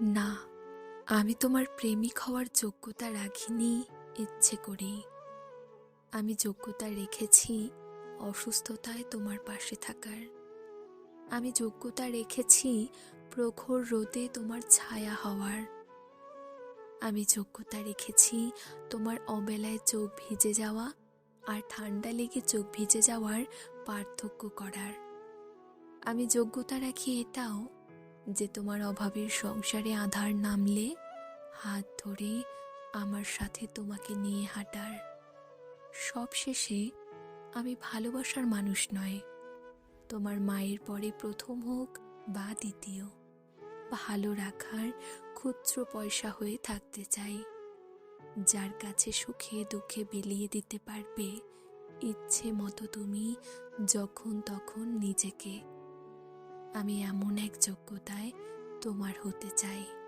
না, আমি তোমার প্রেমিক হওয়ার যোগ্যতা রাখিনি, ইচ্ছে করেই আমি যোগ্যতা রেখেছি অসুস্থতায় তোমার পাশে থাকার। আমি যোগ্যতা রেখেছি প্রখর রোদে তোমার ছায়া হওয়ার। আমি যোগ্যতা রেখেছি তোমার অবেলায় চোখ ভিজে যাওয়া আর ঠান্ডা লেগে চোখ ভিজে যাওয়ার পার্থক্য করার। আমি যোগ্যতা রাখি এটাও যে তোমার অভাবের সংসারে আধার নামলে হাত ধরে আমার সাথে তোমাকে নিয়ে হাঁটার। সবশেষে আমি ভালোবাসার মানুষ নয়, তোমার মায়ের পরে প্রথম হোক বা দ্বিতীয়। ভালো রাখার ক্ষুদ্র পয়সা হয়ে থাকতে চাই। যার কাছে সুখে দুঃখে বিলিয়ে দিতে পারবে, ইচ্ছে মতো তুমি যখন তখন নিজেকে আমি এমন এক যোগ্যতায় তোমার হতে চাই।